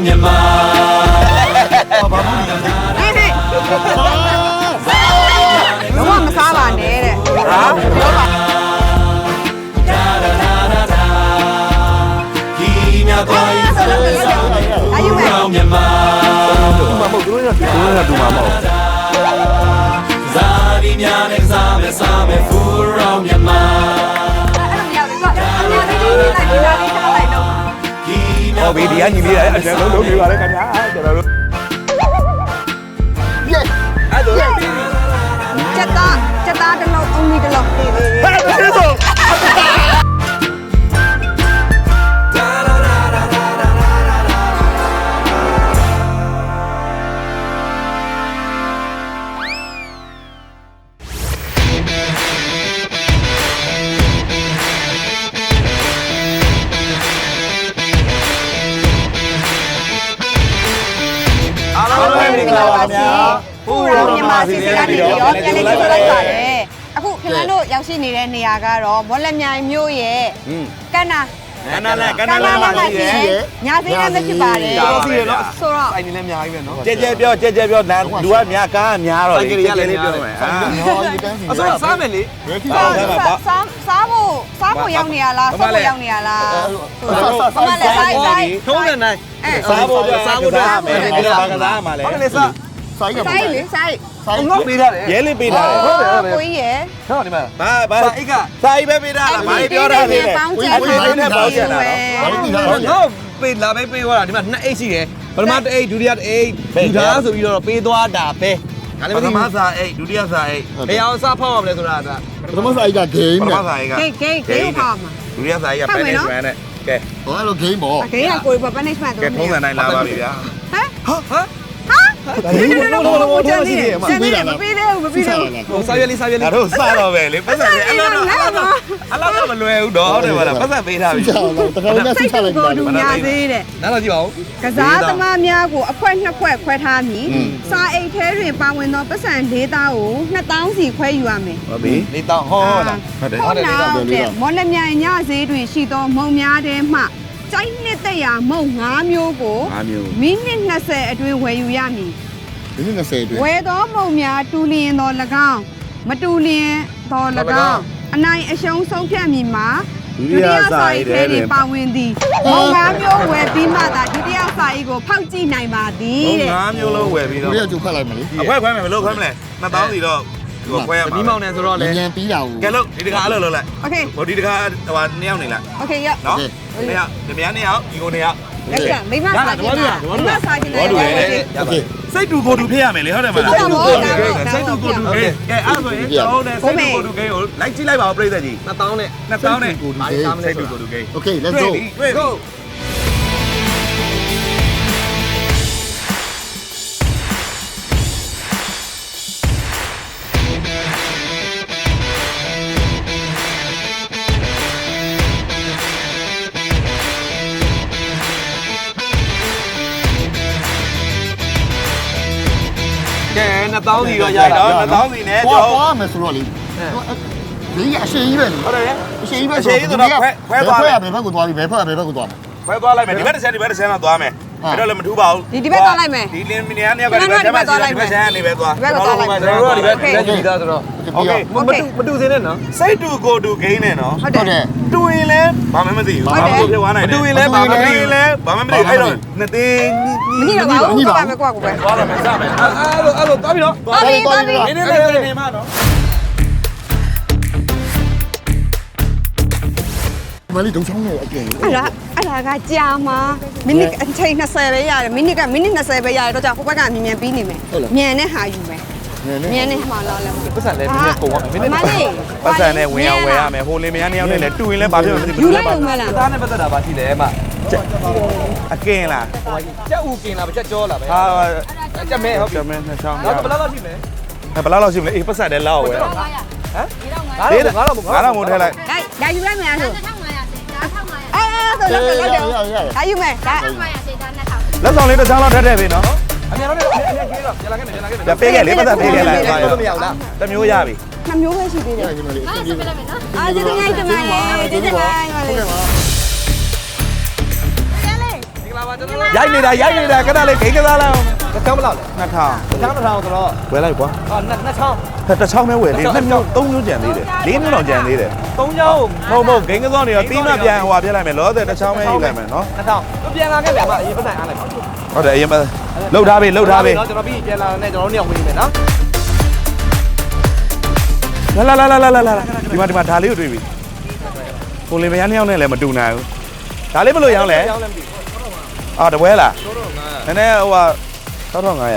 around Myanmar နေနေလုံးဝမစားပါနဲ့တဲ့ဟာပြောပါကြီးများသွားရင်ဆိုရင်ဆောင်နေအာယူမယ် around Myanmar မဟုတ်သူတို့ကသူတို့ကတူမှာမဟုတ်ဇာတိများနဲ့စားမယ်စားမယ် full around Myanmar အဲ့လိုမရဘူးကွာညာလေးလေးလိုက်ဒီလာလေးထားလိုက်တော့ ကြီးများဟောဘီဒီကညီလေးအဲ့ဒါလုံးလုံးပြပါလေခင်ဗျာကျွန်တော်တို့အဲ့ဒါချက်သားချက်သားတစ်လုံးအုံးကြီးတစ်လုံးပေးပေးဟာတကယ်ဆို ရောက်ရှိနေတဲ့နေရာကတော့မော်လက်မြိုင်မြို့ရဲ့ကန္နာကနလကနကန္လနာမှာမှာရှိရှိရရဲ့ညာသေးတဲ့ဖြစ်ပါတယ်တော်စီရနော်ဆိုတော့ဆိုင်နေလည်းအများကြီးပဲနော်ကြဲကြဲပြောကြဲကြဲပြောနာလူကများကားများတော့လေကြဲလေးပြောမယ်အာအစိုးရစားမယ်လေစားစားစားဖို့စားဖို့ရောက်နေရလားစားဖို့ရောက်နေရလားမမလည်းဆိုင်ဆိုင်ထုံးတဲ့နိုင်အဲစားဖို့စားဖို့စားမယ်ကစားကစားမှာလေဟုတ်တယ်စားဆိုင်လေဆိုင် အငေါ့ပေးထားတယ်ရဲလေးပေးတာလေဟုတ်တယ်ဟုတ်တယ်ကိုကြီးရဲ့ဟောဒီမှာဘာဘာစားအိတ်ကစာအိပဲပေးတာလားဘာပြောတာလဲပေါင်းချက်ထားပြီးဟောတော့ပေးလာပဲပေးသွားတာဒီမှာနှစ်အိတ်ရှိတယ်ပထမတစ်အိတ်ဒုတိယတစ်အိတ်ဒူထားဆိုပြီးတော့ပေးသွားတာပဲဒါလည်းမပထသိမဘူးစာအိတ်ဒုတိယစာအိတ်ဘယ်အောင်စားဖောက်ရမလဲဆိုတာဒါပထမဆိုင်က game ပထနဲ့မစာအိတ်ကဂိတ်ဂိတ်ဂိတ်ပါမှာဒုတိယစာအိတ်က management နဲ့ကဲဟောအဲ့လို game ပေါ့ဂိတ်ကကိုယ် punishment ကဲထုံးစံတိုင်းလာပါပြီဗျာဟမ်ဟာဟာ ဒီလိုလိုလိုလိုချန်နေမပေးတယ်မပေးတယ်မပေးတယ်ဟိုစားရွက်လေးစားရွက်လေးငါတို့စတော့ပဲလေပတ်စံလေအလားတော့အလားတော့အလားတော့မလွယ်ဘူးတော့ဟုတ်တယ်မလားပတ်စံပေးထားပြီစိတ်ချအောင်တခါလုံးနဲ့စိတ်ချလိုက်ပြီကိုဒူညာသေးတဲ့နားတော့ကြည့်ပါဦးကစားသမားများကိုအခွက်နှစ်ခွက်ခွဲထားမည်စာအိတ်ထဲတွင်ပါဝင်သောပတ်စံ၄သားကို2000စီခွဲယူရမယ်ဟုတ်ပြီလေးတောင်းဟောလားဟုတ်တယ်ဟုတ်လားတဲ့မော်လမြိုင်ညဈေးတွင်ရှိသောမုံများထဲမှ ကျိုင်းနှစ်သက်ရာမုံ၅မျိုးကိုငါမျိုးမိနစ်20အတွင်းဝယ်ယူရမည်ဒီနေ့20အတွင်း ဝယ်သောမုံများတူလျင်သော၎င်းမတူလျင်သော၎င်းအနိုင်အရှုံးဆုံးဖြတ်မည်မှာဒုတိယစာရေးထဲတွင်ပါဝင်သည်မုံ၅မျိုးဝယ်ပြီးမှသာဒုတိယစာရေးကိုဖောက်ကြည့်နိုင်ပါသည်ဟိုတဲ့ ငါမျိုးလုံးဝယ်ပြီးဒီတော့ရက်ကျုပ်ဖတ်လိုက်မလို့အခွဲခွဲမယ်ဘယ်လိုခွဲမလဲ2000စီတော့ ဒီခွဲရမှာ ဒီမောင်နဲ့ဆိုတော့လေ ညံပြီးတာကို ကဲလို့ဒီတကားအဲ့လိုလုပ်လိုက် โอเค ဟိုဒီတကားဟိုနှစ်ယောက်နေလိုက် โอเคရ နော်နှစ်ယောက်ဒီမြန်းနှစ်ယောက်ဒီကိုနှစ်ယောက် လက်ခံမိမစာကြည့်တာမိမစာကြည့်တယ် ဘောတူရဲ့ โอเค စိတ်တူကိုတူဖြစ်ရမယ်လေဟုတ်တယ်မလား ဟုတ်ပါဘူး စိတ်တူကိုတူကဲကဲအဲ့ဆိုရင်ကျောင်းနဲ့စိတ်တူကိုတူကဲကိုလိုက်ကြည့်လိုက်ပါဦးပြိဿကြီး 2000နဲ့ 2000နဲ့ ကိုဒီ စိတ်တူကိုတူကဲ โอเค let's go go 2000စီတော့ရရတာတော့2000စီနဲ့ဟောကျောင်းဟောမယ်ဆိုတော့လေဒီကအရှိကြီးပဲဟုတ်တယ်အရှိကြီးပဲအရှိကြီးဆိုတော့ခွဲခွဲသွားခွဲတယ်ရဘယ်ဘက်ကိုသွားပြီဘယ်ဖက်ကဘယ်ဘက်ကိုသွားမလဲခွဲသွားလိုက်မယ်ဒီဘက်တစ်ချက်ဒီဘက်တစ်ချက်တော့သွားမယ် အဲ့တော့လည်းမထူးပါဘူး ဒီဒီဘက်သွားလိုက်မယ် ဒီလင်းမီနီယာနှစ်ယောက်ကဒီဘက်ချက်မှဒီဘက်ချက်ကနေပဲသွား ဒီဘက်သွားလိုက်မယ် ကျွန်တော်တို့ကဒီဘက်လက်ကြည့်သားဆိုတော့ โอเค မတူမတူစင်းနဲ့နော် စိတ်တူကိုတူဂိမ်းနဲ့နော် ဟုတ် ဟုတ် တ တယ် ယ် တူရင်လည်းဘာမှမသိဘူးဘာမှမဖြစ်သွားနိုင်တယ်တူရင်လည်းဘာမှမသိဘူးဘာမှမသိအဲ့တော့နှစ်သိန်း မကြည့်တော့ပါဘူးသွားမယ်ကွာကိုပဲ သွားတော့မယ်စမယ် အဲ့လိုအဲ့လိုသွားပြီနော် သွားပြီသွားပြီ နည်းနည်းလေးနေမှာနော် မလေးတုံချောင်းနဲ့အကယ်အဲ့ဒါအဲ့ဒါကကြာမှာမိနစ်အချိန်20ပဲရတယ်မိနစ်ကမိနစ်20ပဲရတယ်တော့ကြာဟိုဘက်ကမြန်မြန်ပြီးနေမယ်မြန်နဲ့ဟာယူမယ်မြန်နဲ့မှာလာလဲပတ်စံလည်းမင်းကုန်ပါမင်းနဲ့မလေးပတ်စံနဲ့ဝင်အောင်ဝယ်ရမယ်ဟိုလင်မယားနှစ်ယောက်နဲ့လည်းတူရင်လည်းဘာဖြစ်မှမသိယူဘူးလိုက်ဦးမလားသားနဲ့ပတ်သက်တာပါရှိတယ်အမအကင်းလားကြက်ဦးกินလားကြက်ကြောလားပဲဟာကြက်မဲဟုတ်ပြီကမင်းနှစ်ချောင်းနောက်ဘယ်လောက်လောက်ရှိမလဲဘယ်လောက်လောက်ရှိမလဲအေးပတ်စံလည်းလောက်ဝယ်ဟမ်ငါတော့ငါတော့ငါတော့မို့ထဲလိုက်ဒါဒါယူလိုက်မယ်ဆို 1500စေတာ1500အဲအဲဆိုတော့လောက်တယ်ဒါယူမယ်ဒါ1500စေတာ2000လက်ဆောင်လေးတစ်ချောင်းလောက်ထည့်ထည့်ပြီနော်အမြန်တော့အမြန်ကြီးတော့ပြန်လာခဲ့မယ်ပြန်လာခဲ့မယ်ပြပေးခဲ့လေးပတ်စံပေးခဲ့လိုက်တော့မရဘူးလားတမျိုးရပြီနှမျိုးပဲရှိသေးတယ်ဒီမလေးအားစပလက်မယ်နော်အာဒီငိုင်းတမန်လေးဒီငိုင်းပါလေမင်္ဂလာပါ ရိုက်နေတာရိုက်နေတာခဏလေးဂိမ်းကစားလိုက်အောင်တစ်ချောင်းမလောက်လဲ2000တစ်ချောင်းတစ်ထောင်ဆိုတော့ဝယ်လိုက်ကွာဟာနှစ်နှစ်ချောင်းတစ်ချောင်းပဲဝယ်လေနှစ်မျိုးသုံးမျိုးကြံသေးတယ်လေးမျိုးတော့ကြံသေးတယ်သုံးချောင်းမဟုတ်မဟုတ်ဂိမ်းကစားနေတော့ပြီးမှပြန်ဟိုပြလိုက်မယ်လောဆယ်တစ်ချောင်းပဲယူလိုက်မယ်နော်နှစ်ထောင်သူပြန်လာခဲ့ဗျာမအရင်ပတ်စံအားလိုက်ပါဟုတ်တယ်အရင်မလှုပ်ထားပြီလှုပ်ထားပြီကျွန်တော်ပြီးပြန်လာတဲ့ကျွန်တော်တို့ညောင်ဝင်နေမယ်နော်လာလာလာလာလာလာဒီမှာဒီမှာဒါလေးကိုတွေ့ပြီကိုလင်မယားနှစ်ယောက်နဲ့လည်းမတူနိုင်ဘူးဒါလေးဘယ်လိုရောင်းလဲရောင်းလည်းမသိ အာတပွဲလား ဘူးတော့ငါ နည်းနည်းဟိုဟာ6500 တော့ငါ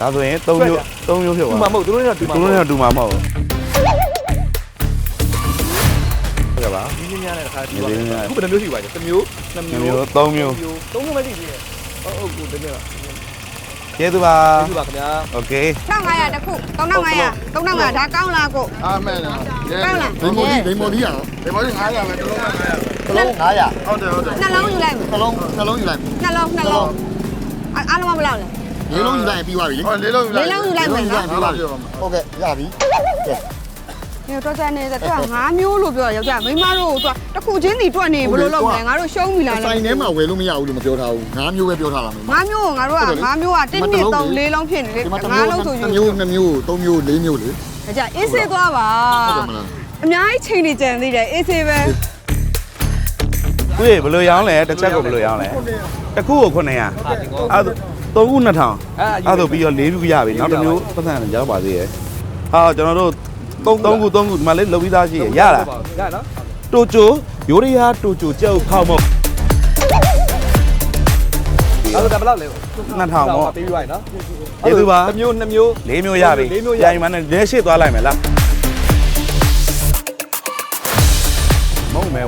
ဒါဆိုရင်3မျိုး3မျိုးဖြစ် ဒီ သွား မှာမဟုတ်သူတို့ကတော့ဒီ သူတို့နဲ့တူမှာမဟုတ်ဘူးဟုတ်ကဲ့ပါ ဒီညများနဲ့တစ်ခါဒီ ဒီနေ့ည ခုဘယ်နှမျိုးရှိပါလဲတစ်မျိုးနှစ် 2 မျိုး မျိုး3မျိုး သုံးမျိုးပဲရှိသေးတယ်ဟုတ်ဟုတ်ကိုတကယ်လား ကျေးဇူးပါ ဒီပါခင်ဗျာ โอเค 1500တစ်ခု3500 3500ဒါကောင်းလားကို အာမဲလားဒိန်မိုဒီဒိန်မိုဒီရအောင်ဒိန်မိုဒီ900ပဲတစ်လုံး900 တစ်လုံး900ဟုတ်တယ်ဟုတ်တယ်နှလုံးယူလိုက်မယ်တစ်လုံးတစ်လုံးယူလိုက်နှလုံးနှလုံးအားအားလုံးမလောက်လဲလေးလုံးယူလိုက်ပြီးသွားပြီလေဟုတ်လေးလုံးယူလိုက်လေးလုံးယူလိုက်မယ်နော်ပြီးသွားပြီဟုတ်ကဲ့ရပြီကဲညတော့တဲ့နေတဲ့သူက5မျိုးလို့ပြောယောက်ျားမိန်းမတို့ကတစ်ခုချင်းစီတွက်နေဘယ်လိုလုပ်မလဲငါတို့ရှုံးပြီလားလဲဆိုင်ထဲမှာဝယ်လို့မရဘူးလို့မပြောထားဘူး9မျိုးပဲပြောထားတာမယ်5မျိုးကိုငါတို့က5မျိုးက1 2 3 4လုံးဖြစ်နေလေဒီမှာတစ်5မျိုးလုံးဆိုယူ2မျိုး2မျိုး3မျိုး4မျိုးလေဒါကြအေးစေးသွားပါဟုတ်တယ်မလားအများကြီးချိန်နေကြံသေးတယ်အေးစေးပဲ ကိုကြီးဘယ်လိုရောင်းလဲတစ်ချက်ကိုဘယ်လိုရောင်းလဲတစ်ခုကို900ဟာဒီကောအဲ့ဒါ3ခု2000အဲ့အဲ့ဒါပြီးတော့4ခုရပြီနောက်တစ်မျိုးပတ်စံရောက်ပါသေးရဲ့ဟာကျွန်တော်တို့3 3ခု3ခုဒီမှာလေးလုံပြီးသားရှိရရလားရနော်တိုချိုယိုရီယာတိုချိုကြောက်ဖောက်မဟုတ်အဲ့ဒါဘယ်လောက်လဲ2000ပေါ့ပေးပြီးပါနော်ကျေးဇူးပါတစ်မျိုးနှစ်မျိုး၄မျိုးရပြီလေးမျိုးရပြန်မှန်းလည်းရှေ့သွားလိုက်မယ်လား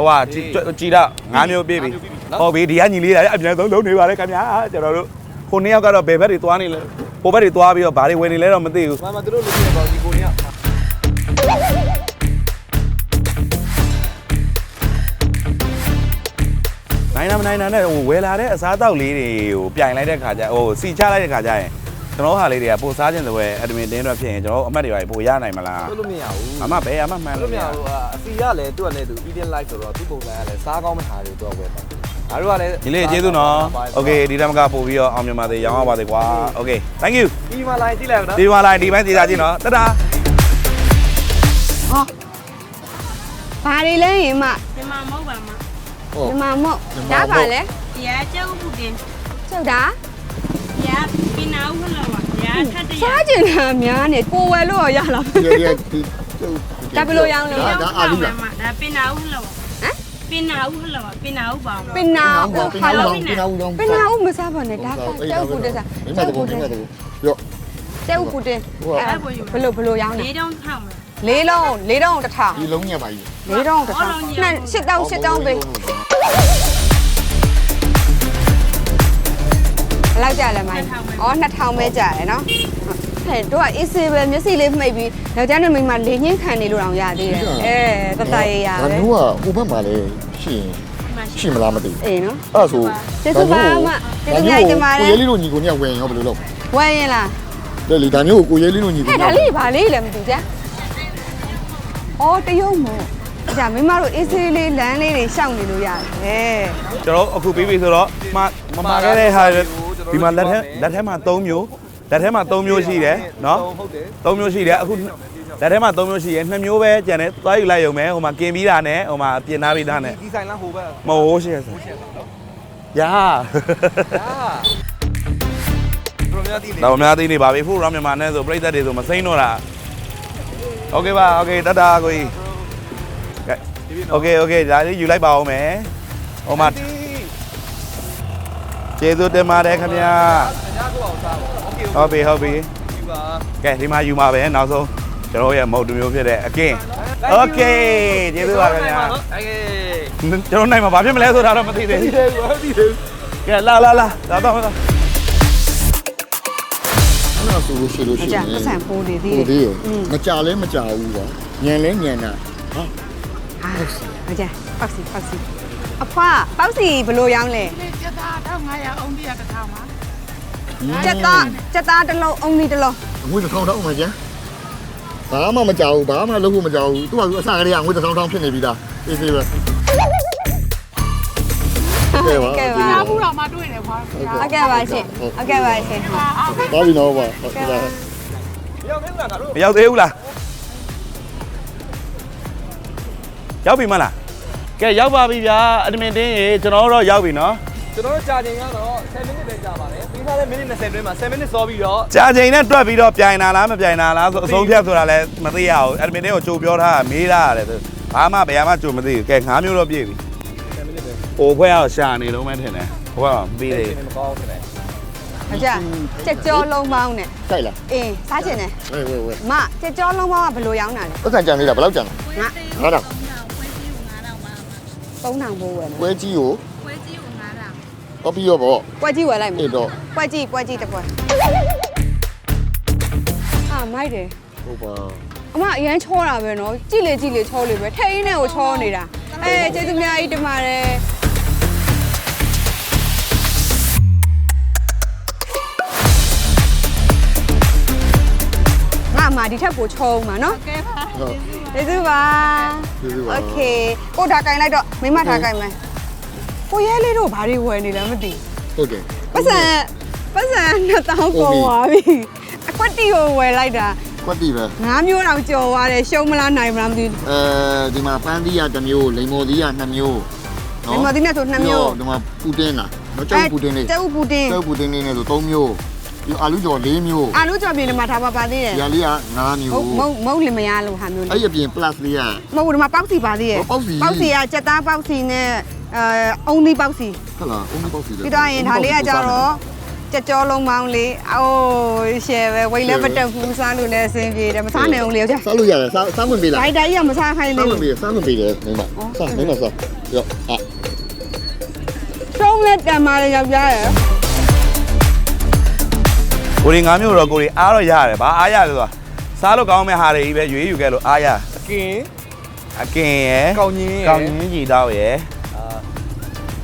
ဟိုဟာကြည်ကြည်တော့၅မျိုးပြည့်ပြီနော်ဟောပြီဒီကညီလေးတွေအမြန်ဆုံးလုံးနေပါလေခင်ဗျာကျွန်တော်တို့ခုနှစ်ယောက်ကတော့ဘယ်ဘက်တွေသွားနေလဲဟိုဘက်တွေသွားပြီးတော့ဘာတွေဝယ်နေလဲတော့မသိဘူးမမတို့လုပ်ပြပါဒီကိုနေကနိုင်နာမနိုင်နာနဲ့ဟိုဝယ်လာတဲ့အစားအသောက်လေးတွေကိုပြိုင်လိုက်တဲ့ခါကျဟိုစီချလိုက်တဲ့ခါကျရင် ကျွန်တော်ဟာလေးတွေကပိုစားခြင်းတွေအဒမင်တင်းတော့ဖြစ်ရင်ကျွန်တော်အမတ်တွေပါပိုရနိုင်မလား လုပ်လို့မရဘူး အမဘယ်အမမှန် အဲ့လိုမျိုးအစီရလည်းသူ့ကလည်းသူ Eden Life ဆိုတော့သူ့ပုံစံကလည်းစားကောင်းမထားတယ်သူကဝယ်ပါအားတို့ကလည်း ဒီလေးကျေးဇူးနော်โอเคဒီတမကပို့ပြီးတော့အောင်မြင်ပါသေးရောင်းရပါသေးကွာโอเค thank you ဒီမှာလိုက်ကြည့်လိုက်နော် ဒီမှာလိုက်ဒီပိုင်းသေးစားချင်းနော်တတာ ဟောဘာတွေလဲရင်မ ဒီမှာမဟုတ်ပါမ ဒီမှာမို့ဒါပါလဲ ဒီကကြောက်ဘူးတင် ကျုပ်ဒါ ဒီကပင် နာဦးခလောက်ပါဒီကထက်တရစားကျင်တာများနေကိုဝယ်လို့ရလားဒီဒီဒီဒါဘယ်လိုရောင်းလဲဒါအာလူလားဒါပင်နာဦးခလောက်ဟမ်ပင်နာဦးခလောက်ပင်နာဦးပါတော့ပင်နာပင်နာဦးပင်နာဦးလုံးပင်နာဦးမစားပါနဲ့ဒါကကျုပ်ကူတက်စားမိမတို့မိမတို့ရော့ကျုပ်ကူတက်ဘယ်လိုဘယ်လိုရောင်းလဲလေးတုံးထောက်မယ်လေးလုံးလေးလုံးတစ်ထောင်ဒီလုံးညက်ပါကြီးလေးလုံးတစ်ထောင်နှစ်ရှစ်တောင်းရှစ်တောင်းပေး လောက်ကြလဲမိုင်းဩ2000ပဲကြတယ်နော်ဟဲ့တို့ကအေးစေးပဲမျက်စိလေးမှိတ်ပြီးယောက်ျားနဲ့မိန်းမလေးငင်းခံနေလို့တောင်ရသေးတယ်အဲတတရေရဒါပဲမျိုးကဟိုဘက်မှာလည်းရှိရင်ဒီမှာရှိမလားမသိဘူးအေးနော်အဲ့ဆိုကျေးဇူးပါအမကျေးဇူးများတင်ပါတယ်ကိုရဲလေးတို့ညီကိုညဝယ်ရောဘယ်လိုလုပ်ဝယ်ရင်လားလဲလေဒါမျိုးကိုကိုရဲလေးတို့ညီကိုဟဲ့ဒါလေးဘာလေးလဲမသိကြ။အော်တရုံမို့ဒါမိမတို့အေးဆေးလေးလမ်းလေးတွေရှောက်နေလို့ရတယ်ကျွန်တော်အခုပြီးပြီဆိုတော့မမမာခဲ့တဲ့ဟာ ဒီမှာလက်ထဲလက်ထဲမှာ3မျိုးလက်ထဲမှာ3မျိုးရှိတယ်နော် ဟုတ်တယ် 3မျိုးရှိတယ်အခုလက်ထဲမှာ3မျိုးရှိတယ်2မျိုးပဲကျန်တယ်သွားယူလိုက်ရုံပဲဟိုမှာกินပြီးတာနဲ့ဟိုမှာပြင်သားပြီးတာနဲ့ ဒီဆိုင်လားဟိုဘက် မဟုတ်ရှိရစရာ အာဘယ်လိုများတည်နေတော့အများသိနေပါပြီဖူရောင်းမြန်မာနဲ့ဆိုပြိသက်တွေဆိုမစိမ့်တော့တာโอเคပါโอเคတတာကိုကြီးကဲโอเคโอเคဒါလေးယူလိုက်ပါအောင်မယ်ဟိုမှာ ကျေးဇူးတင်ပါတယ်ခင်ဗျာ ညကိုအောင်စားပါโอเค ဟုတ်ပြီဟုတ်ပြီ ဒီပါ ကဲဒီမှာယူမှာပဲနောက်ဆုံးကျွန်တော်ရဲ့မဟုတ်တစ်မျိုးဖြစ်တဲ့အကင်းโอเคကျေးဇူးပါခင်ဗျာ โอเค ကျွန်တော်နိုင်မှာဘာဖြစ်မလဲဆိုတာတော့မသိသေးဘူး ဒီတယ်ဟုတ်ဒီတယ် ကဲလာလာလာလာတော့လာ အဲ့ဒါဆိုလို့ရှိလို့ရှိ ကြာ ရင် ပတ်စံပိုးနေသေး ဟို တယ် သေးရမကြလဲမကြဘူးကွာညံလဲညံတာ ဟာဟကြာပေါက်စီပေါက်စီ အဖွားပေါက်စီဘယ်လိုရောင်းလဲကျက်သား1500အုံးတရတစ်ထောင်ပါကြက်သားကြက်သားတစ်လုံးအုံးဒီတစ်လုံးငွေတစ်ထောင်တောင်းမှကျန်ဘာမှမကြောက်ဘူးဘာမှလုပ်ဖို့မကြောက်ဘူးသူကသူအစကတည်းကငွေတစ်ထောင်တောင်းဖြစ်နေပြီလားအေးစေးပဲကဲပါကဲပါအားဘူးတော့မှတွေ့တယ်ခွာဟုတ်ကဲ့ပါရှင်ဟုတ်ကဲ့ပါရှင်ဟုတ်ပါပြီနော်ပါဟုတ်ကဲ့ရောက်နေလားငါတို့မရောက်သေးဘူးလားရောက်ပြီမလား ကဲရောက်ပါပြီဗျာအဒမင်တင်းရေကျွန်တော်တို့ရောက်ပြီနော်ကျွန်တော်တို့ကြာချိန်ကတော့10မိနစ်ပဲကြာပါတယ်ပြီးထားတဲ့မိနစ်20တွင်းမှာ10မိနစ်စောပြီးတော့ကြာချိန်နဲ့တွက်ပြီးတော့ပြိုင်တာလားမပြိုင်တာလားဆိုအဆုံးဖြတ်ဆိုတာလည်းမသိရဘူးအဒမင်တင်းကိုကြိုပြောထားတာမေးထားရတယ်သူဘာမှဘယ်မှကြိုမသိဘူးကဲငါးမျိုးတော့ပြည့်ပြီ10မိနစ်ပဲဟိုဘွဲကတော့ရှာနေလုံးမဲထင်တယ်ဟိုကပြီးတယ်မကောင်းဘူးလေဟုတ်ကြာကြက်ကြောလုံးပေါင်းနဲ့ကြိုက်လားအေးစားချင်တယ်ဝေးဝေးဝေးမကြက်ကြောလုံးပေါင်းကဘယ်လိုရောင်းတာလဲပတ်စံကြံနေတာဘယ်လောက်ကြံလဲငါငါးတော င်သုံးထောင်ပိုးဝယ်မယ်ပွဲကြီးကိုပွဲကြီးကို9000တော့ပြီးရောပေါ့ပွဲကြီးဝယ်လိုက်မယ်အေးတော့ပွဲကြီးပွဲကြီးတစ်ပွဲအာမိုက်တယ်ဟုတ်ပါအမအရန်ချောတာပဲနော်ကြည့်လေကြည့်လေချောလေပဲထိတ်ရင်းနဲ့ကိုချောနေတာအဲကျေးဇူးများကြီးတင်ပါတယ်ငါအမဒီထက်ပိုချောဦးမှာနော်ကဲပါဟုတ်ကျေး ဇူးပါ ကျေးဇူးပါ โอเคကိုထားကင်လိုက်တော့မိမထားကင်မယ်ကိုရဲလေးတို့ဘာတွေဝယ်နေလဲမသိ ဟုတ်တယ် ပတ်စံပတ်စံ2000ပေါ်သွားပြီအကွက်တီကိုဝယ်လိုက်တာ ကွက်တီပဲ ငါးမျိုးတော့ကြော်သွားတယ်ရှုံးမလားနိုင်မလားမသိဘူး အဲဒီမှာပန်းသီးရတစ်မျိုးလိမ္မော်သီးရနှစ်မျိုး ဒီမှာဒီနဲ့ဆို2မျိုး ဒီမှာပူတင်လားမကြောက်ပူတင်လေး ကျုပ်ပူတင် ကြောက်ပူတင်လေးနဲ့ဆို3မျိုး ဒီအာလူကျော်4မျိုးအာလူကြော်ပြင်ဒီမှာထားပါပါသေးတယ်ဒီလေးက9မျိုးမုတ်မုတ်လင်မရလို့ဟာမျိုးအဲ့လေးအပြင် plus လေးကမဟုတ်ဘူးဒီမှာပေါက်စီပါသေးတယ်ဟောပေါက်စီပေါက်စီကစက်သားပေါက်စီနဲ့အဲအုံသီးပေါက်စီဟုတ်လားအုံးပေါက်စီလေပြီးတော့ရင်ဒါလေးကကြတော့ကြက်ကြောလုံးမောင်းလေးအိုးရှယ်ပဲဝိတ်လည်းမတက်ဘူးစားလို့လည်းအဆင်ပြေတယ်မစားနိုင်အောင်လေယောက်ျားစားလို့ရတယ်စားစားဝင်ပေးလားဒိုင်တာကြီးကမစားခိုင်းစားသေးဝင်ဘူးပေးစားဝင်ပေးတယ်မိမစားမိမစားရောအာရှုံးလက်တန်ပါလေယောက်ျားရယ် ကိုရီငါးမျိုးတော့ကိုရီအားတော့ရတယ်ဘာအားရတယ်ဆိုတာစားလို့ကောင်းမဲ့ဟာတွေကြီးပဲရွေးယူခဲ့လို့အားရအကင်အကင်ရယ်ကောင်းကြီးကောင်းရင်းကြီးတော့ရယ်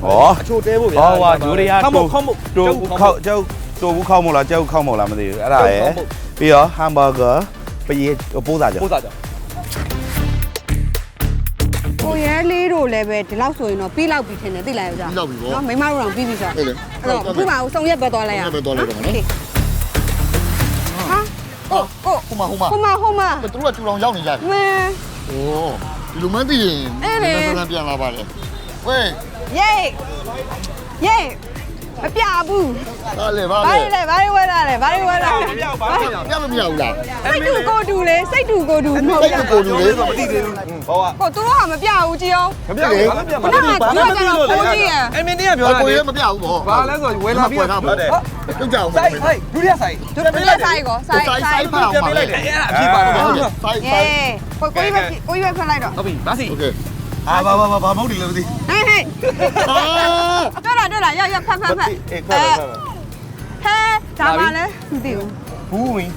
ဩအချိုတဲဖို့ဗျာဟောဟာဒူရီယာခေါက်မခေါက်မတူခောက်ကျောက်တူဘူးခောက်မို့လားကျောက်ခောက်မို့လားမသိဘူးအဲ့ဒါရယ်ပြီးတော့ဟမ်ဘာဂါပယေပိုးစားကြောပို့စားကြောကိုရဲလေးတို့လည်းပဲဒီလောက်ဆိုရင်တော့ပြီးလောက်ပြီထင်တယ်သိလားယောက်ျားပြီးလောက်ပြီပေါ့နော်မိမတို့တော့ပြီးပြီဆိုဟုတ်လေအဲ့တော့ခုမှအောင်စုံရက်ပဲသွားလိုက်ရအောင်ပဲသွားလိုက်တော့နော်ဟာ ကိုကိုဟိုမှာဟိုမှာဟိုမဟိုမသူတို့ကတူအောင်ရောက်နေကြတယ်မဲโอ้ဒီလိုမှသိရင်အဲ့လေနည်းနည်းပြန်လာပါလေဝေး ယေးယေး မပြဘူး ဟာလေပါ ဘာ လေ လဲဘာလဲဝဲလာလဲဘာလဲဝဲလာလဲ ပြမမြောက်ဘူးလား စိတ်တူကိုတူလေစိတ်တူကိုတူမဟုတ် စိတ် ဘူး ကိုလူလေး မသိသေးဘူးဟောက ကိုသူတို့ကမပြဘူးကြည်အောင် မပြဘူးဘာမှပြမ ခုနကသူကကတော့ကိုကြီးရ အဲ့မင်းတင်းကပြောတာ ကို လေ ရမပြောက်ဘူးပေါ့ ဘာလဲဆိုဝယ်လာပြီး ဟုတ်တယ်ကြောက်ကြအောင် ဆိုင်ဆိုင်ဒုတိယဆိုင် တို့တို့လည်းဆိုင်ကောဆိုင် ဆိုင် ဆိုင် ဆိုင်ပါအောင် ပြန် ပါ ပေး လေ လိုက်တယ်အဲ့ဒါအဖြစ်ပါတော့ ဟုတ် ဟုတ် တယ်ဆိုင် ယေ ဆိုင် ကိုကိုကြီးပဲကိုကြီးပဲဖက်လိုက်တော့ ပြီဘာစီ โอเค အာဘာဘာဘာဘာမဟုတ်တယ်လို့မသိ ဟဲ့ဟဲ့ အာ တွေ့ လားတွေ့လားရရဖက်ဖက်ဖက်အေးခွက်ခွက်ဟဲဒါမှလည်းမသိဘူးဘူးဝင်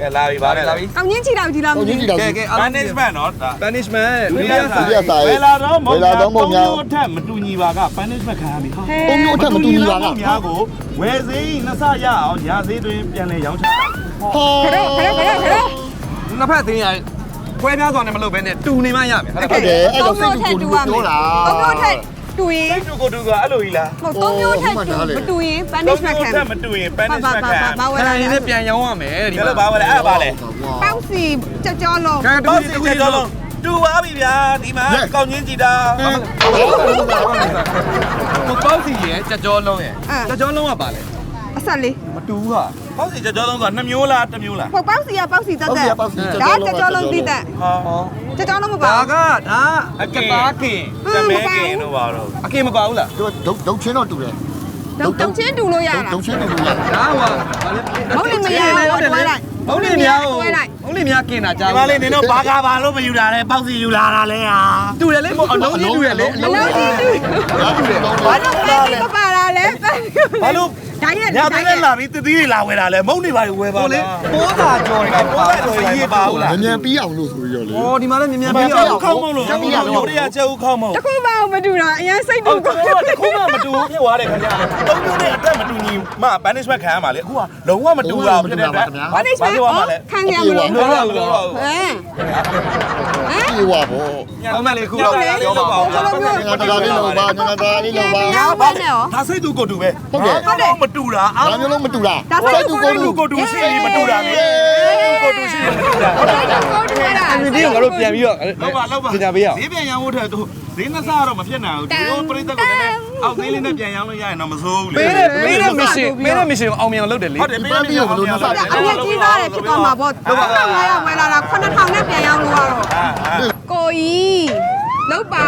ကဲလာပြီပါလေလာပြီကောင်းချင်းချီတော့ဒီလားမကိုသိကြီးဘူးကြည့်တော့ကဲကဲ punishment နော်ဒါ punishment ဒုတိယဒုဆိုင်တိယဆိုင်ဝယ်လာတော့မဟုတ်ဝယ်လာတော့မဟုတ်များသုံးမျိုးထက်မတူညီပါက punishment ခံရပြီဟာသုံးမျိုးအထက်မတူညီပါကများကိုဝယ်စေးနှစ်ဆရအောင်ရာစေးတွင်ပြန်လဲရောင်းချတာဟောခရောခရောခရောခရောနှစ်ဖက်တင်းရပွဲများစွာနဲ့မလုပ်ဘဲနဲ့တူနေမှရမယ်ဟုတ်ဟုတ်တယ်အဲ့တော့စိတ်ကိုလူပြောတာသုံးမျိုးထက် တူရင်စိတ်တူကိုတူကအဲ့လိုကြီးလားမဟုတ်သုံးမျိုးထက်တူမတူရင် punishment ခံထက်မတူရင် punishment ခံရဘာဝယ်တယ်လာခိုင်လဲနဲ့ပြန်ရောင်းရမယ်ဒီဒီလိုပါဝယ်အဲ့ပါလေပေါက်စီကြောကြောလုံးကဲတူတော့စီစီတူချစီက်တော့တော့တူပါပြီဗျာဒီမှာကောင်းချင်းကြည့်တာကိုပေါ့စီရဲ့ကြကြောလုံးရဲ့ကြကြောလုံးကပါလေအ ဆက်လေးမတူဘူးဟာပေါက်စီချက်ကြောလုံးဆိုတာ2မျိုးလား1မျိုးလားပေါ့ပေါက်စီကပေါက်စီတက်တက်ဒါကြောကြောလုံးတိတက်ဟာကြောကြောလုံးမပါဒါကဒါအကတားကင်တမဲကင်တော့ပါတော့အကင်မပါဘူးလားတို့ဒုတ်ဒုတ်ချင်းတော့တူတယ်တော့တုံချင်းတူလို့ရတာဒုတ်ချင်းတူလို့ရတယ်ဒါဟိုမဟုတ်လေမရဘူးတွဲလိုက်မုန်းနေများဟိုမုန်းနေများကင်တာကြားဒီမလေးနင်တို့ဘာကာဘာလို့မယူတာလဲပေါက်စီယူလာတာလဲဟာတူတယ်လေမဟုတ်အလုံးကြီးတူတယ်လေအအလုံးလုံးကြီးကြီးတူဘာလို့လဲမပါလာ လဲဘာလို့ဓာတ်ရက်ညာတဲ့နဲ့လာပြီးတတိတွေလာဝယ်တာလဲမုံနေပါလေဝယ်ပါဟိုလေလားပိုးသာကြော်နေတာပိုးသာကြော်နေတာပါဘူးလားမြန်မြန်ပြီးအောင်လို့ဆိုပြီးတော့လေ။အော်ဒီမှာလည်းမြန်မြန်မပြီးပြောအောင်ခေါင်းမလို့ရိုးရချက်ဦးခေါင်းမတခုမှမတူတာအရင်စိတ်ဟုတူတ်ကဲ့တခုမှမတူဖြစ်သွားတယ်ခင်ဗျာသုံးမျိုးနဲ့အတက်မတူညီမှ punishment ခံရမှာလေအခုကလုံးဝမတူတာဖြစ်တဲ့အတွက်ဘာလို့ဆိုတော့ခံရမလို့မလို့ဘူးတော့ဟမ်ဟမ်ပြေဝါဘော။အောက်မဲ့လေးခုတော့ပြောပါဦးငါတရားလေးလောပါငါတရားလေးလောပါငါဘာနဲ့ရောဒါစိတ်သူကိုတူပဲဟုတ်တယ်ဟုတ်တယ်မတူတာအာငါမျိုးလုံးမတူတာဒါဆိုတူကိုတူကိုတူရှိရင်မတူတာလေကိုတူရှိရင်မတူတာဟုတ်တယ်ကိုတူရတာ။ဒီကိုငါတို့ပြန်ပြီးတော့လောက်ပါလောက်ပါပညာပေးရအောင်ဈေးပြန်ရောင်းဖို့ထက်သူဈေးနှစ်ဆတော့မဖြစ်နိုင်ဘူးဒီလိုပြိတ္တကိုလည်းအောက်သေးလေးနဲ့ပြန်ရောင်းလို့ရရင်တော့မစိုးဘူးလေပေးတဲ့ပေးတဲ့ mission ပေးတဲ့ mission ကိုအောင်မြင်အောင်လုပ်တယ်လေဟုတ်တယ်ပေးပြီးတော့ဘယ်လိုနှစ်ဆအရင်ကြီးသားတယ်ဖြစ်သွားမှာပေါ့9500ဝယ်လာတာ9000နဲ့ပြန်ရောက်လို့ရတော့အာအာကိုကြီးလောက်ပါဦး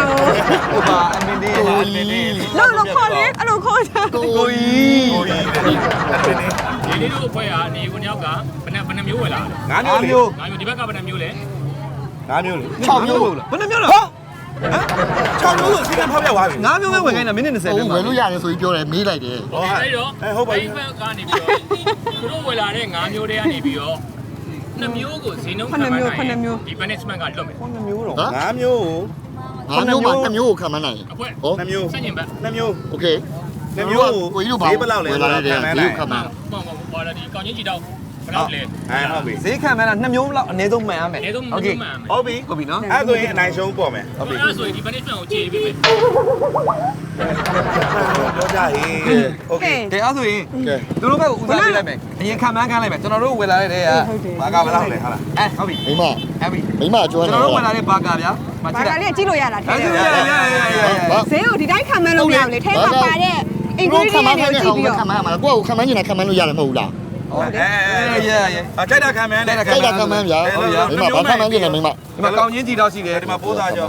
ဟိုပါအမင်းလေးကိုကြီးလေးလောက်လို့ခေါ်လေအဲ့လိုခေါ်တာကိုကြီးကိုကြီးအဲ့ဒီဒီလေးတို့အဖွဲ့ကနေကိုယောက်ကဘယ်နှဘယ်နှမျိုးဝယ်လာလဲငါးမျိုးလေးငါမျိုးဒီဘက်ကဘယ်နှမျိုးလဲငါးမျိုးလေး6မျိုးဟုတ်လားဘယ်နှမျိုးလဲဟမ်6မျိုးလို့စီကံဖောက်ပြသွားပြီ9မျိုးပဲဝင်ခိုင်းတာမိနစ်20ဟိုပဲဝယ်လို့ရတယ်ဆိုပြီးပြောတယ်မေးလိုက်တယ်ဟောအဲ့တော့အဲဟုတ်ပါပြီဘက်ကနေပြီးတော့သူတို့ဝယ်လာတဲ့ငါမျိုးတွေကနေပြီးတော့နှစ်မျိုးကိုဈေးနှုန်းခံမှန်းနိုင်ဒီ punishment ကလွတ်မယ်9မျိုးတော့ဟမ်ငါး မျိုး ငါမျိုးမှာတစ်မျိုးကိုခံမနိုင် အဖွဲ့ ဟော နှစ်မျိုး စက်ညင်ဘက် နှစ်မျိုး โอเค နှစ်မျိုးကို ကိုကြီးတို့ပါ ဈေးဘယ်လောက်လဲ ဝယ်လာတဲ့ဈေးကိုခံမ မှ နိုင် န်ပါပါလာဒီကောင်းချင်းကြည့်တော့ ဘယ်လောက်လဲ အဲဟုတ်ပြီ ဈေးခံမှန်းတာ2မျိုးလောက်အနည်းဆုံးမှန်ရမယ် အဲဒါမှမ โอเค မှန်မယ် ဟုတ်ပြီ ဟုတ်ပြီနော် အဲ့ဆိုရင်အနိုင်ရှုံးပေါ်မယ်ဟုတ်ပြီ အဲ့ဆိုရင်ဒီ punishment ကိုခြေပေးမယ် ပြောကြဟေးโอเค ကဲအဲ့ဆိုရင် ကဲ သူတို့ဘက်ကိုဦးစားပေးလိုက်မယ်အရင်ခံမှန်းခိုင်းလိုက်မယ်ကျွန်တော်တို့ဝယ်လာတဲ့တဲ့က ဘာကဘယ်လောက်လဲဟုတ်လား အဲဟုတ်ပြီ မိမ ဟုတ်ပြီ မိမကျွမ်း ကျွန် တာ တော်တို့ဝယ်လာတဲ့ဘာကာဗျာမကြ ဘာ ည့် က လိုက် လေးကြည့်လို့ရတာထဲ အဲ့ ထဲ ဒါရရရရရ ဘာ ဈေးကိုဒီတိုင်းခံမလို့မရဘူးလေထဲမှာပါတဲ့ တို့ခံမ ingredient နိုင် တွေကို တဲ့ ကြည့် ဟော ပြီး ကို တော့ ခံမရမှာကိုကခံမနိုင်တာခံမလို့ရတယ်မဟုတ်လား အဲရရရအကြိုက်တာခံမယ်နဲ့ကြိုက်တာခံမဗျာမိမဘာခံမနေလဲမိမဒီမှာကောင်းချင်းကြည့်တော့ရှိတယ်ဒီမှာပိုးသားကြော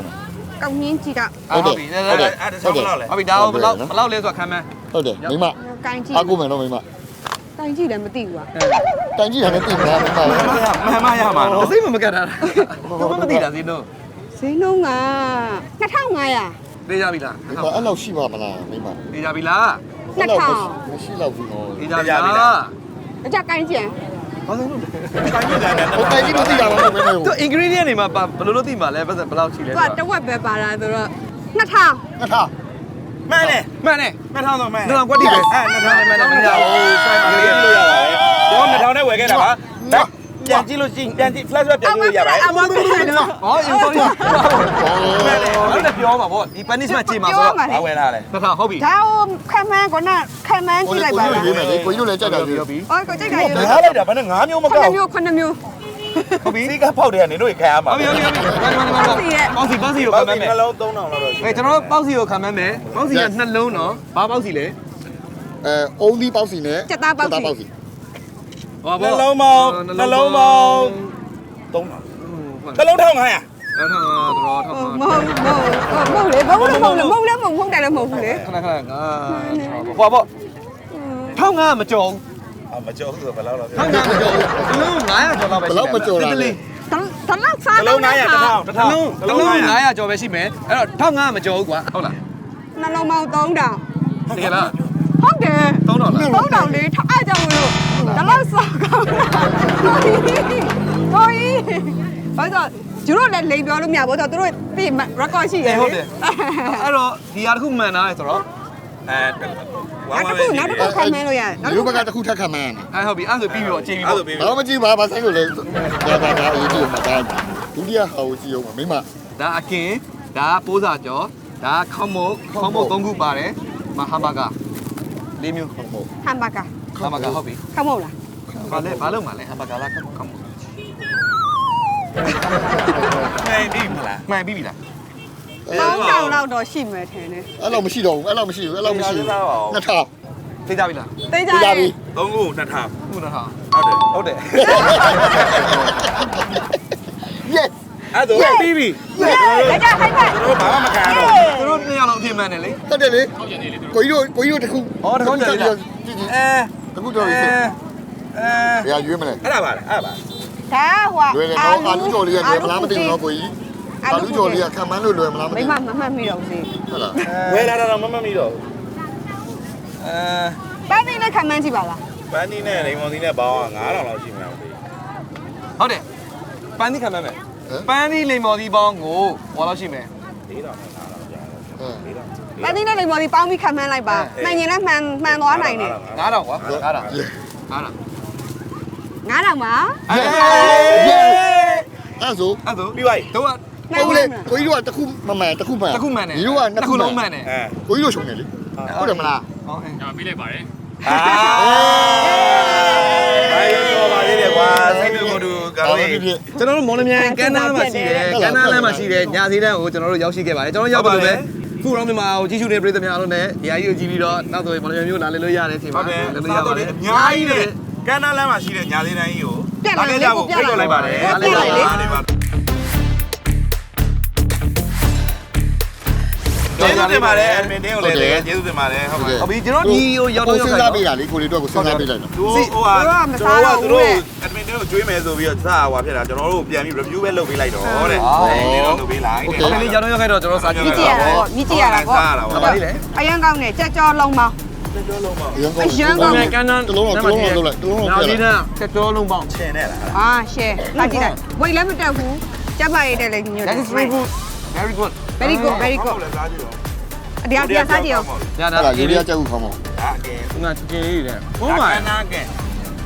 ကောင်းင်းကြည့်တာဟုတ်တယ်ဟုတ်တယ်အဲ့ဒါဆောင်းဘယ်လောက်လဲဟုတ်ပြီဒါဘယ်လောက်ဘယ်လောက်လဲဆိုတာခံမှန်းဟုတ်တယ်မိမကိုင်းကြည့်အကူမယ်တော့မိမကိုင်းကြည့်လည်းမသိဘူးကွာတိုင်ကြည့်ရတယ်သိမလားမိမမမရမှာအနော်စိမ့်မမကတ်တာတော့မသိတာဈေးတော့ဈေးနှုန်းက2500သိကြပြီလားမိမအဲ့လောက်ရှိပါမလားမိမသိကြပြီလား2000မရှိတော့ဘူးနော်သိကြပြီလား အကြကိုင်းကြည့်ဘာလို့လဲကိုင်းကြည့်တယ်နဲ့ဟိုတိုင်ကြည့်လို့သိတာပါမိမသူ ingredient တွေမှာဘယ်လိုလုပ်သိမှာလဲဘယ်ဘယ်လောက်ရှိလဲသူကတဝက်ပဲပါတာဆိုတော့2000ငါထားမှန်တယ်မှန်တယ်နှစ်ထောင်တော့မှန်နှစ်ထောင်ကွက်တိပဲအဲနှစ်ထောင်နဲ့မှန်တယ်မရဘူးဆိုင်မှာလေးလို့ရပါတယ်တော့နှစ်ထောင်နဲ့ဝယ်ခဲ့တာပါ ပြန်ကြည့်လို့ရှိရင်ပြန်ကြည့် flash back ပြန်ကြည့်လို့ရပါတယ်အမကလည်းတော့ဟော sorry မှန်တယ်ဟုတ်တယ်ပြောမှာပေါ့ဒီ punishment ချိန်မှာဆိုတော့ဘာဝယ်လာလဲနှစ်ထောင်ဟုတ်ပြီဒါဟိုခံမန်းကနခံမန်းကြည့်လိုက်ပါလားရေးမယ်လေကိုကြီးတို့လည်းကြိုက်တာကြီးပြောပြီအော်ကိုကြိတ်တာရေဓာတ်လိုက်တာဘယ်နဲ့9မျိုးမခုကောက်နှစ်မျိုးခုနှစ်မျိုးဟုတ်ပြီစီကဖောက်တယ်ကနေတို့ခံရမှာဟုတ်ပြီဟုတ်ပြီဟုတ်ပြီပေါက်စီပေါက်စီကိုပေါခံက်မှစီန်းမယ်နှလုံး3000လောက်တော့ရှိအဲကျွန်တော်တို့ပေါက်စီကိုခံမှန်းမယ်ပေါက်စီကနှလုံးနော်ဘာပေါက်စီလဲအဲအုံးသီးပေါက်စီနဲ့စက်သားပေါက်စီ ပေါက်စီဟောနှလုံးပေါင်းနှလုံးပေါင်း3000နှလုံး1500အဲ့ထောင်တော့ထောင်မဟုတ်မဟုတ်မဟုတ်လေမဟုတ်လေမဟုတ်လေမဟုတ်လေမဟုတ်တယ်လည်းမဟုတ်ဘူးလေခဏခဏငါဟောပေါ့ထောင်ငါမကြော်အမကြောက်ဆိုဘယ်လောက်လောက်ထောင်ငါမကြော်ဘူးလုံး900ကျော်လောက်ပဲဘယ်လောက်မကြော်တာ လို့ကျတို့လည်းလိန်ပြောလို့မရဘူးဆိုတော့တို့ပြ record ရှိတယ်ဟုတ်တယ်အဲ့တော့ဒီဟာတစ်ခုမှန်တာလေဆိုတော့အဲဝါနောက်ဝါတစ်ပဲခုနောက်တစ်ခုခံမလို့ရတယ်နောက်ဒီတစ်ဘခုက်ကတစ်ခုထပ်ခံမှန်းအဲ့ဟုတ်ပြီအဲ့ဆိုပြီးပြီးတော့အခြေပြီးအဲ့ပေါ့လိုပြီးဘာမှမကြည့်ပါဘာဆိုင်လို့လဲဒါဒါဒါအရေးကြီးမှာဒါဒုတိယဟာကိုကြည့်အောင်မိမဒါအကင်ဒါပိုးစာကျော်ဒါခေါမို့ခေါမို့၃ခုပါတယ်မဟာမကာ၄မျိုးဟုတ်ဟုတ်ဟမ်ဘာကာဟာမကာဟုတ်ပြီခမောလားဘာလဲဘာလို့မလဲဟာမကာလားခေါမို့ နိုင်ပြီမလားမှန်ပြီပြီလားတောင်းတောင်တော့တော့ရှိမယ်ထင်တယ်အဲ့လောက်မရှိတော့ဘူးအဲ့လောက်မရှိဘူးအဲ့လောက်မရှိဘူးနှစ်ထောင်သိကြပြီလားသိကြကြရဲ့ပြီ3ခု2000ခုနဟာဟုတ်တယ်ဟုတ်တယ် yes အဲ့ဒါပြီးပြီရကြခိုက်ပါတို့ဘာမှမခံရတော့သူတို့နှစ်ယောက်လုံးအဖြစ်မှန်တယ်လေဟုတ်တယ်လေဟုတ်ကြနေလေသူကိုကြီးတို့ကိုကြီးတို့တခုဩတကုန်းကြလေကြည့်ကြည့်အဲတခုတော့ရေးစအဲဘယ်ရွေးမလဲအဲ့ဒါပါလေအဲ့ဒါပါ ဒါဟွာလွယ်တယ်နော်အာလူကျော်လေးကလွယ်မလားမသိဘူးနော်ကိုကြီးအာလူကျော်လေးကခံမှန်းလို့လွယ်မလားမသိမိမဘူးမမှတ်မိတော့ဘူးဟုတ်လားဝယ်လာတာတော့မမမီတော့အဲနဲ့ခံမှန်းကြည့်ပါလားပန်းသီးနဲ့လိမ္မော်သီးနဲ့ပေါင်းက9000လောက်ရှိမှာပဲဟုတ်တယ်ပန်းသီးခံမဲ့မယ်ပန်းသီးလိမ္မော်သီးပေါင်းကိုဟောလို့ရှိမယ်4000နဲ့9000ကြာတယ်ဟမ်ပန်းသီးနဲ့လိမ္မော်သီးပေါင်းပြီးခံမှန်းလိုက်ပါမှန်ရင်လည်းမှန်မှန်သွားနိုင်တယ်9000ကွာ9000 9000 9000ပါအေးအဲ့ဆိုအဲ့ဒါပြီးပါပြီတို့ကဟုတ်လေကိုကြီးတို့ကတစ်ခုမမှန်တစ်ခုမှန်တစ်ခုမှန်တယ်ဒီတို့ကနှစ်တစ်ခုခုမှလုံးန်မှန်တယ်အဲကိုကြီးတို့ရှုံနေလေဟုတ်တယ်မလားဟုတ်အေးကျွန်တော်ပြေးလိုက်ပါတယ်အာဘာရောပါသေးတယ်ကွာစိတ်တူကိုတူကဟုတ်လေးပြီဖြစ်ကျွန်တော်တို့မော်လမြိုင်ကမ်းနားမှာရှိတယ်ကမ်းနားလမ်းမှာရှိတယ်ညစီတန်းကိုကျွန်တော်တို့ရောက်ရှိခဲ့ပါတယ်ကျွန်တော်ရောက်ပါလို့ပဲခုတော့မြန်မာကိုကြီးစုနေပြည်သူများလုံးနဲ့ဒီအကြီးကိုကြည့်ပြီးတော့နောက်ဆိုမော်လမြိုင်မြို့လာလေလို့ရတယ်ထင်ပါဟုတ်တယ်လေလို့ရစားပါတော့တလေယ်အများကြီးနဲ့ ကမ်းနားလမ်းမှာရှိတဲ့ညာသေးတန်းကြီးကိုလာခဲ့ကြဖို့ဖိတ်ခေါ်လိုက်ပါတယ်။ဖိတ်ခေါ်လိုက်လေ။ကျေးဇူးတင်ပါတယ်အမင်းတင်းကိုလည်းလေကျေးဇူးတင်ပါတယ်ဟုတ်ပါဟုတ်ပြီကျွန်တော်ညီကိုရောက်တော့ရောက်စဉ်းစားပေးတာလေကိုလေးတို့ကိုစဉ်းစားပေးလိုက်တော့သူဟိုဟာကျွန်တော်ကသူတို့အမင်းတင်းကိုကြွေးမယ်ဆိုပြီးတော့စားဟွာဖြစ်တာကျွန်တော်တို့ပြန်ပြီး review ပဲလုပ်ပေးလိုက်တော့တဲ့လေတော့လုပ်ပေးလိုက်တဲ့ဟုတ်ကဲ့လေရောက်တော့ရောက်ခဲ့တော့ကျွန်တော်စားကြည့်ရတာပေါ့မြည်ကြည့်ရတာပေါ့ဟုတ်ပါလိမ့်လေအရင်ကောင်းနေချက်ကြောလုံးမောင်း တက်တော်လုံးပေါက်အရင်ကောင်းအရန်ကောင်း ကန်နန်းတလုံးတော့တလုံးတော့လောက်လိုက်တလုံးတော့နောက်ပြဒီလိုက် နာတက်တော်လုံးပေါက် ရှင်နဲ့လားအာရှယ်လာကြည့်လိုက်ဝိတ်လည်းမတက်ဘူးကြက်ပါရတဲ့လည်းညွတ်တယ် that is very good very good very good very ဟု good တ်လဲစားကြည့်တော့အတရားတရားစားကြည့်အောင်ညာဒါဟဲ့လားယူရီးယားကြောက်ခေါင်းမောင်ဒါကဲငါတကယ်လေးတယ်ဟုဟုတ်တ်ပါပါကရဲ့ န္နာကဲ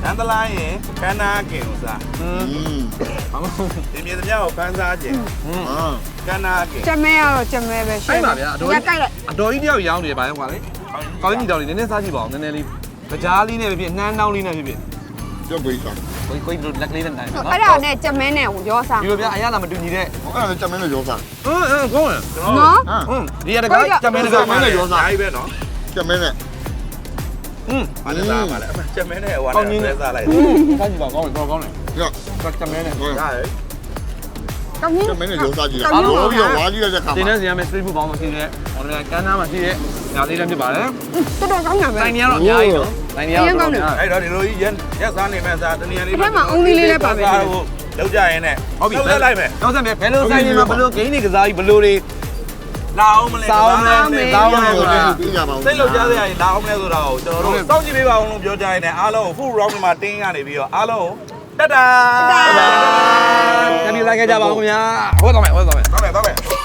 နန္ဒလာရင်ကန္နာကင်ကိုစားอืมဘာမှမဟုတ်ဒီမြေသမားကိုခန်းစားကြင်အာကန္နာကင် ကြက်မဲကတော့ကြက်မဲပဲရှယ်အဲ့ပါဗျာအတော်ကြီး ကြက်ကြိုက်လိုက်အတော်ကြီးတယောက်ရောင်းနေတယ်ဗျာကွာလေ ကောင်းကြီးတောင်လေးနည်းနည်းစားကြည့်ပါအောင်နည်းနည်းလေးကြားလေးနဲ့ပဲဖြစ်နှမ်းတောင်းလေးနဲ့ဖြစ်ဖြစ်ကြောက်ပေးဆောင်ကိုကိုလက်ကလေးနဲ့နိုင်ပါအဲ့ဒါနဲ့ကြက်မဲနဲ့ရောစားဒီလိုဗျာအရသာမတူညီတဲ့အဲ့ဒါလည်းချက်မင်းနဲ့ရောစားဟမ်ဟမ်ကောင်းတယ်နော်ဟမ်ဟမ်ဒီရတကားကြမဲတကားမင်းလည်းရောစားကြီးပဲနော်ချက်မင်းနဲ့ဟမ်ဘာလဲစားပါလဲချက်မင်းနဲ့ဟိုကလည်းစားလိုက်စားကြည့်ပါကောင်းတယ်ကောင်းကောင်းတယ်ရောကြမဲနဲ့ရောစားရယ် ကောင်းကြီးချက်မင်းနဲ့ရောစားကြည့်တာရောပြီးတော့ဝါကြည့်တဲ့ခါတင်းမှာနဲ့စီရမယ် street food ပေါင်းမရှိတဲ့ဟိုလည်းကန်းသားမှာရှိတဲ့ညာလေးလည်းဖြစ်ပါတယ်တော်တော်ကောင်းတာပဲ တိုင်နေရတော့အများကြီးနော်တိုင်နေရတော့အဲ့တော့ဒီလိုကြီးရက်ရက်စားနေမဲ့စားတနည်းလေးလောက်ကြရင်နဲ့ဟုတ်ပြီလက်လိုက်မယ်တော့ဆက်မယ်ဘယ်လိုဆိုင်နေမှာဘယ်လိုဂိမ်းတွေကစားကြီးဘယ်လိုတွေလာအောင်မလဲစားအောင်လဲစားအောင်လဲဆိုတာ ပြကြပါဦးစိတ်လောက်ကြစရာကြီးလာအောင်မလဲဆိုတာကိုကျွန်တော်တို့စောင့်ကြည့်ပေးပါအောင်လို့ပြောကြရင်လည်းအားလုံး full round မှာတင်းကနေပြီးတော့အားလုံး တက်တာတတိလိုက်ကြပါဦးခင်ဗျာဟုတ်တော့မယ်ဟုတ်တော့မယ်ဟုတ်တယ်ဟုတ်တယ်